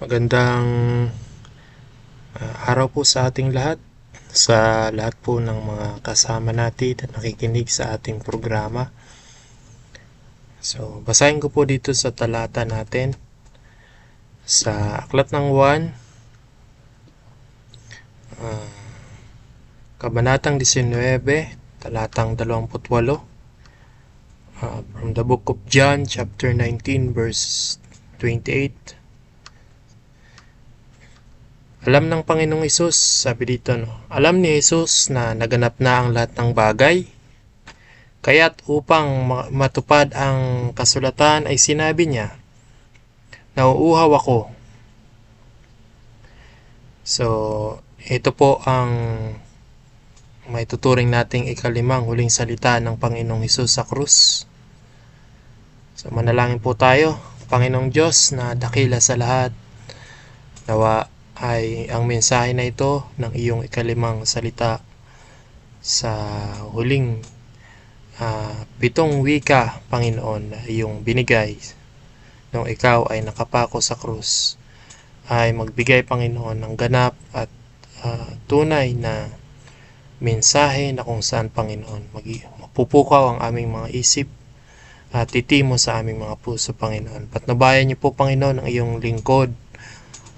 Magandang ah, araw po sa ating lahat, sa lahat po ng mga kasama natin na nakikinig sa ating programa. So, basahin ko po dito sa talata natin sa Aklat ng 1, ah, Kabanatang 19, talatang 28, ah, from the book of John, chapter 19, verse 28. Alam ng Panginoong Isus, sabi dito, no? alam ni Jesus na naganap na ang lahat ng bagay. Kaya't upang ma- matupad ang kasulatan ay sinabi niya, Nauuhaw ako. So, ito po ang may tuturing nating ikalimang huling salita ng Panginoong Hesus sa krus. So, manalangin po tayo. Panginoong Diyos na dakila sa lahat, nawa ay ang mensahe na ito ng iyong ikalimang salita sa huling ah, pitong wika, Panginoon, na iyong binigay nung ikaw ay nakapako sa krus ay magbigay, Panginoon, ng ganap at ah, tunay na mensahe na kung saan, Panginoon, mapupukaw ang aming mga isip at titimo sa aming mga puso. Patnubayan niyo po, Panginoon, ang iyong lingkod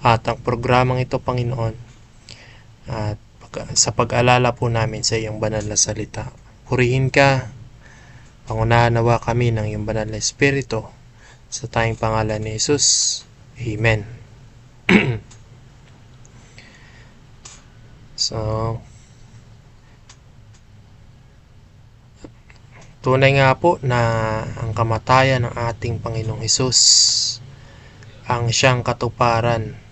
at ang programang ito, Panginoon, at sa pag-alala po namin sa iyong banal na salita. Purihin ka, pangunahan nawa kami ng iyong banal na Espiritu sa tayong pangalan ni Jesus. Amen. so, tunay nga po na ang kamatayan ng ating Panginoong Hesus ang siyang katuparan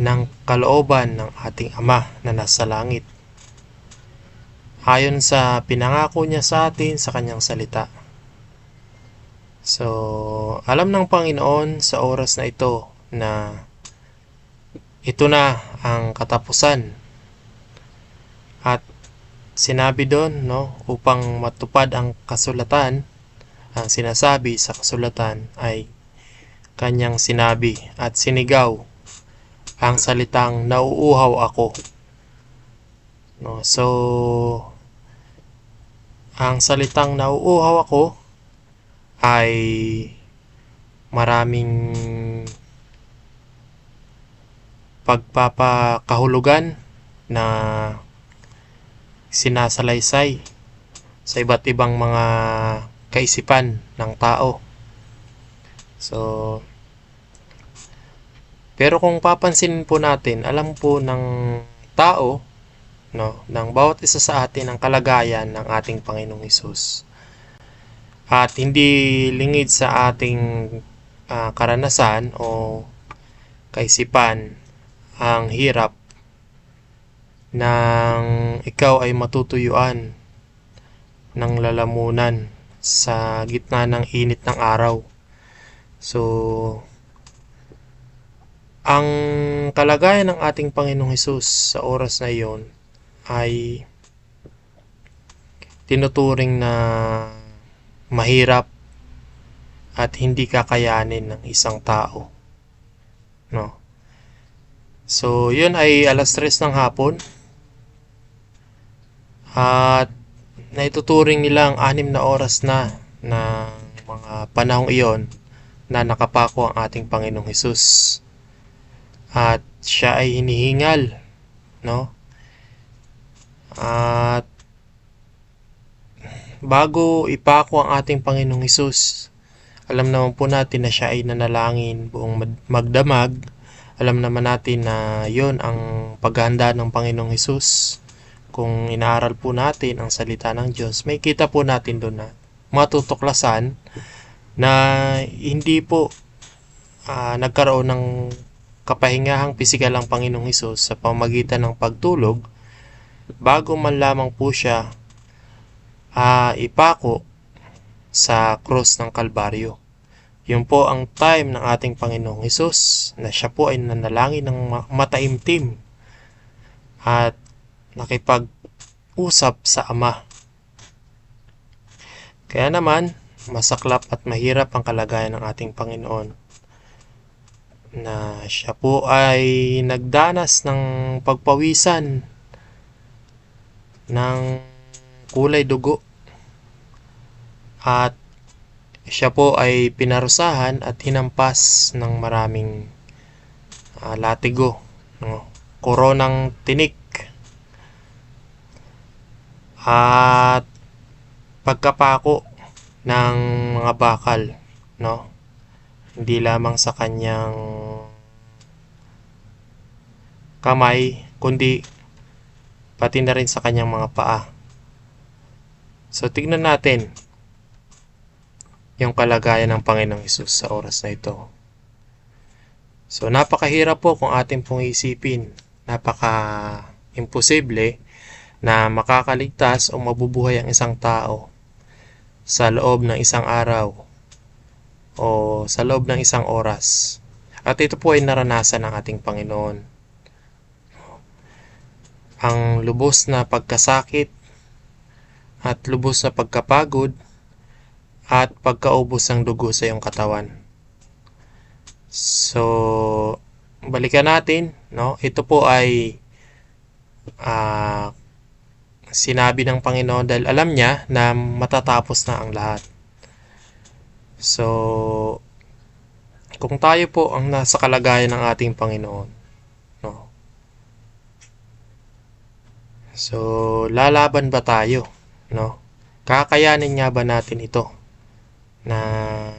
ng kalooban ng ating Ama na nasa langit. Ayon sa pinangako niya sa atin sa kanyang salita. So, alam ng Panginoon sa oras na ito na ito na ang katapusan. At sinabi doon, no, upang matupad ang kasulatan, ang sinasabi sa kasulatan ay kanyang sinabi at sinigaw ang salitang nauuhaw ako. No, so ang salitang nauuhaw ako ay maraming pagpapakahulugan na sinasalaysay sa iba't ibang mga kaisipan ng tao. So, pero kung papansin po natin, alam po ng tao, no, ng bawat isa sa atin ang kalagayan ng ating Panginoong Hesus. At hindi lingid sa ating ah, karanasan o kaisipan ang hirap ng ikaw ay matutuyuan ng lalamunan sa gitna ng init ng araw. So, ang kalagayan ng ating Panginoong Hesus sa oras na iyon ay tinuturing na mahirap at hindi kakayanin ng isang tao. No? So, yun ay alas 3 ng hapon. At naituturing nila ang anim na oras na na mga panahong iyon na nakapako ang ating Panginoong Hesus at siya ay hinihingal no? At bago ipako ang ating Panginoong Hesus alam naman po natin na siya ay nanalangin buong mag- magdamag. Alam naman natin na yon ang paghahanda ng Panginoong Hesus kung inaaral po natin ang salita ng Diyos may kita po natin doon na matutuklasan na hindi po ah, nagkaroon ng kapahingahang pisikal ang Panginoong Hesus sa pamagitan ng pagtulog bago man lamang po siya ah, ipako sa krus ng Kalbaryo. Yun po ang time ng ating Panginoong Hesus na siya po ay nanalangin ng ma- mataimtim at nakipag-usap sa Ama. Kaya naman, masaklap at mahirap ang kalagayan ng ating Panginoon. Na siya po ay nagdanas ng pagpawisan ng kulay dugo at siya po ay pinarusahan at hinampas ng maraming uh, latigo, no? koronang tinik at pagkapako ng mga bakal, no? Hindi lamang sa kanyang kamay, kundi pati na rin sa kanyang mga paa. So, tignan natin yung kalagayan ng Panginoong Isus sa oras na ito. So, napakahirap po kung ating pong isipin. Napaka-imposible na makakaligtas o mabubuhay ang isang tao sa loob ng isang araw o sa loob ng isang oras. At ito po ay naranasan ng ating Panginoon. Ang lubos na pagkasakit at lubos na pagkapagod at pagkaubos ng dugo sa iyong katawan. So, balikan natin, no? Ito po ay uh, sinabi ng Panginoon dahil alam niya na matatapos na ang lahat. So, kung tayo po ang nasa kalagayan ng ating Panginoon, no? So, lalaban ba tayo, no? Kakayanin nga ba natin ito na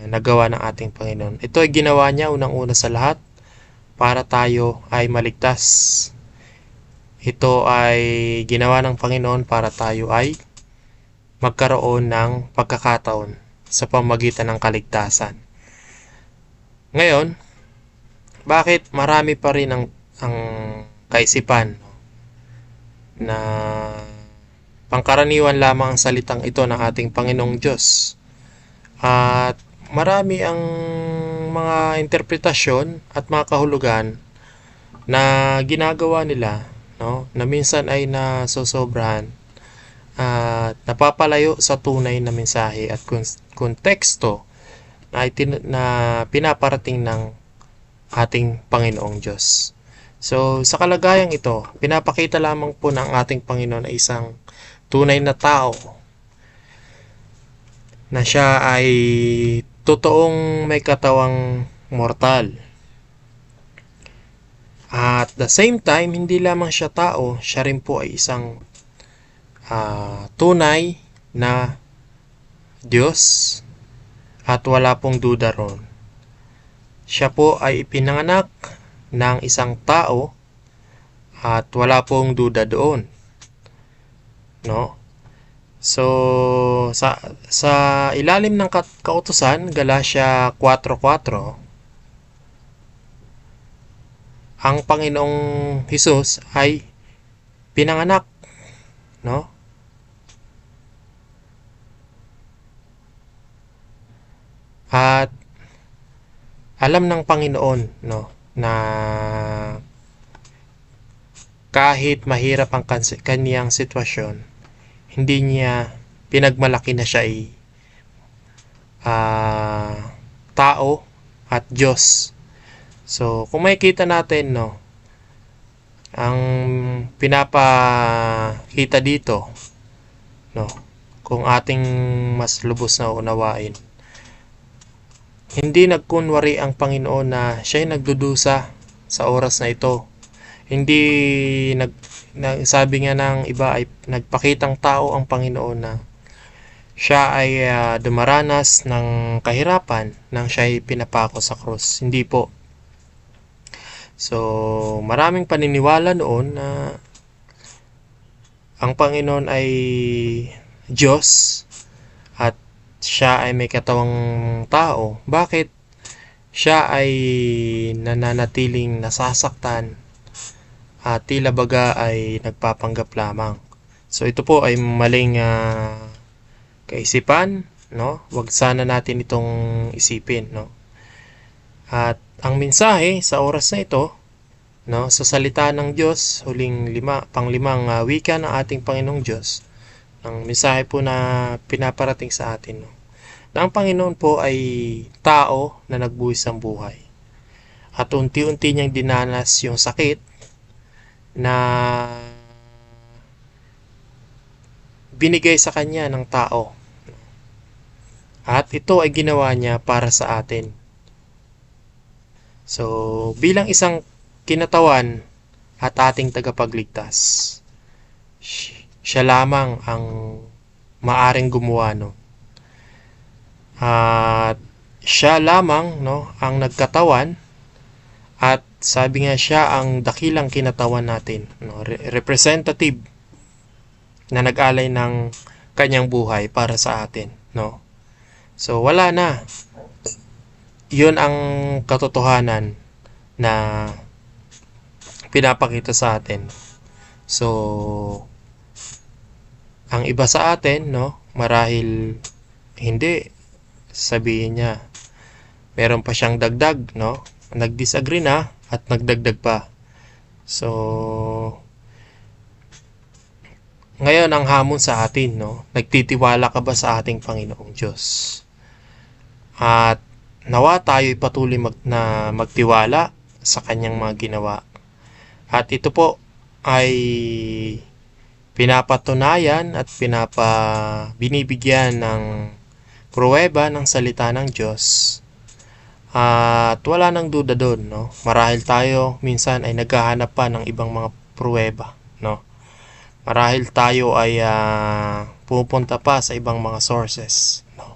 nagawa ng ating Panginoon? Ito ay ginawa niya unang-una sa lahat para tayo ay maligtas ito ay ginawa ng Panginoon para tayo ay magkaroon ng pagkakataon sa pamagitan ng kaligtasan. Ngayon, bakit marami pa rin ang, ang kaisipan na pangkaraniwan lamang ang salitang ito ng ating Panginoong Diyos? At marami ang mga interpretasyon at mga kahulugan na ginagawa nila no? na minsan ay nasosobrahan at uh, napapalayo sa tunay na mensahe at konteksto na, itin- na pinaparating ng ating Panginoong Diyos. So, sa kalagayang ito, pinapakita lamang po ng ating Panginoon ay isang tunay na tao na siya ay totoong may katawang mortal at the same time, hindi lamang siya tao, siya rin po ay isang uh, tunay na Diyos at wala pong duda ron. Siya po ay ipinanganak ng isang tao at wala pong duda doon. No? So, sa, sa ilalim ng kautusan, Galatia 4.4, ang Panginoong Hesus ay pinanganak, no? At alam ng Panginoon, no, na kahit mahirap ang kaniyang sitwasyon, hindi niya pinagmalaki na siya ay uh, tao at Diyos. So, kung makikita natin, no, ang pinapakita dito, no, kung ating mas lubos na unawain, hindi nagkunwari ang Panginoon na siya ay nagdudusa sa oras na ito. Hindi nag, nag sabi nga ng iba ay nagpakitang tao ang Panginoon na siya ay uh, dumaranas ng kahirapan nang siya ay pinapako sa krus. Hindi po. So, maraming paniniwala noon na ang Panginoon ay Diyos siya ay may katawang tao. Bakit siya ay nananatiling nasasaktan at tila baga ay nagpapanggap lamang. So ito po ay maling uh, kaisipan, no? Huwag sana natin itong isipin, no? At ang mensahe sa oras na ito, no, sa salita ng Diyos, huling lima, panglimang uh, wika ng ating Panginoong Diyos, ang mensahe po na pinaparating sa atin, no, na ang Panginoon po ay tao na nagbuwis ng buhay. at unti-unti niyang dinanas yung sakit na binigay sa kanya ng tao. At ito ay ginawa niya para sa atin. So, bilang isang kinatawan at ating tagapagligtas, siya lamang ang maaring gumawa no. At siya lamang no ang nagkatawan at sabi nga siya ang dakilang kinatawan natin, no, Re- representative na nag-alay ng kanyang buhay para sa atin, no. So wala na. 'Yun ang katotohanan na pinapakita sa atin. So ang iba sa atin, no, marahil hindi sabihin niya meron pa siyang dagdag, no? Nag-disagree na at nagdagdag pa. So ngayon ang hamon sa atin, no? Nagtitiwala ka ba sa ating Panginoong Diyos? At nawa tayo patuloy mag, na magtiwala sa kanyang mga ginawa. At ito po ay pinapatunayan at pinapa binibigyan ng pruweba ng salita ng Diyos. At wala nang duda doon, no? Marahil tayo minsan ay naghahanap pa ng ibang mga pruweba, no? Marahil tayo ay uh, pupunta pa sa ibang mga sources. No?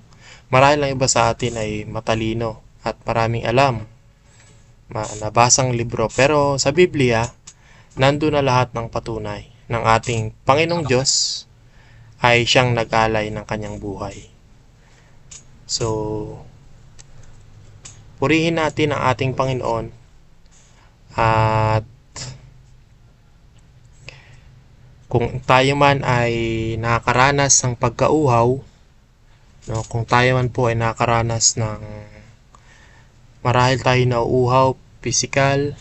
Marahil ang iba sa atin ay matalino at maraming alam. Nabasang libro. Pero sa Biblia, nandun na lahat ng patunay ng ating Panginoong Diyos ay siyang nag-alay ng kanyang buhay. So, purihin natin ang ating Panginoon at kung tayo man ay nakakaranas ng pagkauhaw, no, kung tayo man po ay nakakaranas ng marahil tayo nauuhaw, physical,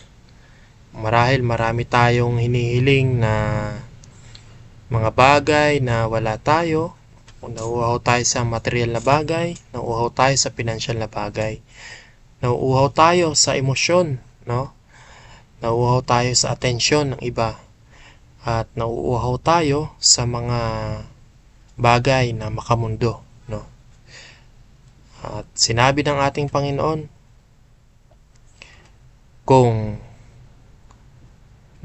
marahil marami tayong hinihiling na mga bagay na wala tayo, kung nauuhaw tayo sa material na bagay, nauuhaw tayo sa financial na bagay, nauuhaw tayo sa emosyon, no? Nauuhaw tayo sa atensyon ng iba, at nauuhaw tayo sa mga bagay na makamundo no? At sinabi ng ating Panginoon kung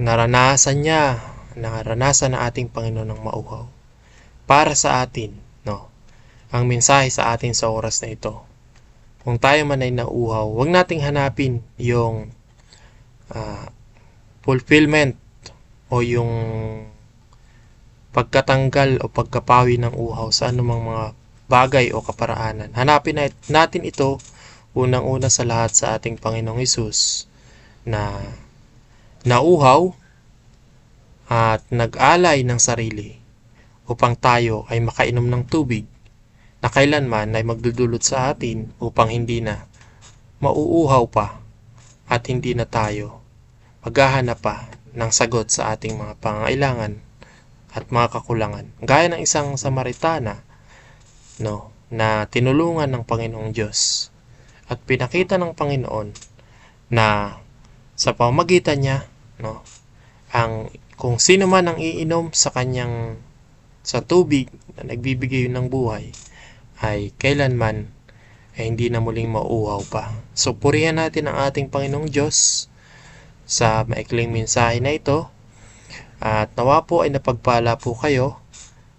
naranasan niya naranasan ng ating Panginoon ng mauhaw para sa atin no ang mensahe sa atin sa oras na ito kung tayo man ay nauuhaw huwag nating hanapin yung uh, fulfillment o yung pagkatanggal o pagkapawi ng uhaw sa anumang mga bagay o kaparaanan. Hanapin natin ito unang-una sa lahat sa ating Panginoong Hesus na nauhaw at nag-alay ng sarili upang tayo ay makainom ng tubig na kailanman ay magdudulot sa atin upang hindi na mauuhaw pa at hindi na tayo maghahanap pa ng sagot sa ating mga pangailangan at mga kakulangan. Gaya ng isang Samaritana no, na tinulungan ng Panginoong Diyos at pinakita ng Panginoon na sa pamagitan niya no, ang kung sino man ang iinom sa kanyang sa tubig na nagbibigay ng buhay ay kailanman ay hindi na muling mauuhaw pa. So purihan natin ang ating Panginoong Diyos sa maikling mensahe na ito. At nawa po ay napagpala po kayo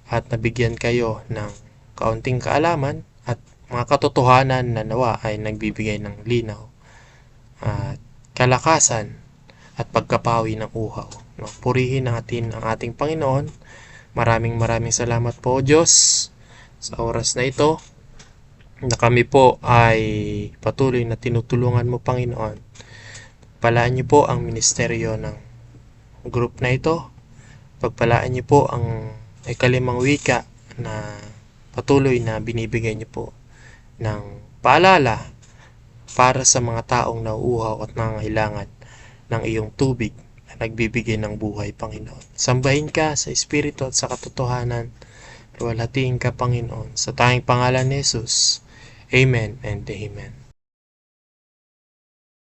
at nabigyan kayo ng kaunting kaalaman at mga katotohanan na nawa ay nagbibigay ng linaw at kalakasan at pagkapawi ng uhaw. No, purihin natin ang ating Panginoon. Maraming maraming salamat po Diyos sa oras na ito na kami po ay patuloy na tinutulungan mo Panginoon Pagpalaan niyo po ang ministeryo ng group na ito. Pagpalaan niyo po ang ikalimang wika na patuloy na binibigay niyo po ng paalala para sa mga taong nauuhaw at nangangailangan ng iyong tubig na nagbibigay ng buhay, Panginoon. Sambahin ka sa Espiritu at sa katotohanan. Luwalhatiin ka, Panginoon. Sa tanging pangalan ni Jesus. Amen and Amen.